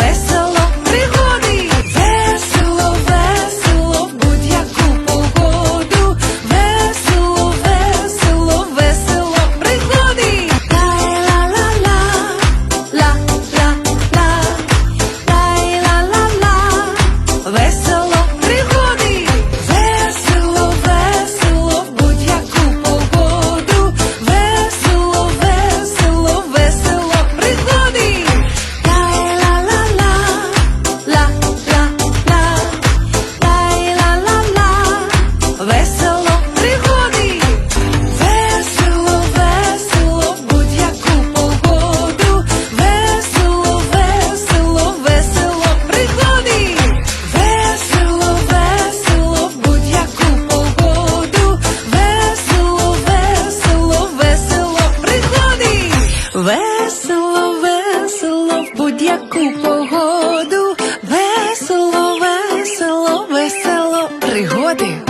весело, пригоди, весело, весело, в будь-яку погоду, весело, весело, весело, пригоди, Лай-ла-ла-ла, ла-ла-ла, лай-ла-ла-ла, весело. Весело, весело в будь-яку погоду, весело, весело, весело пригоди.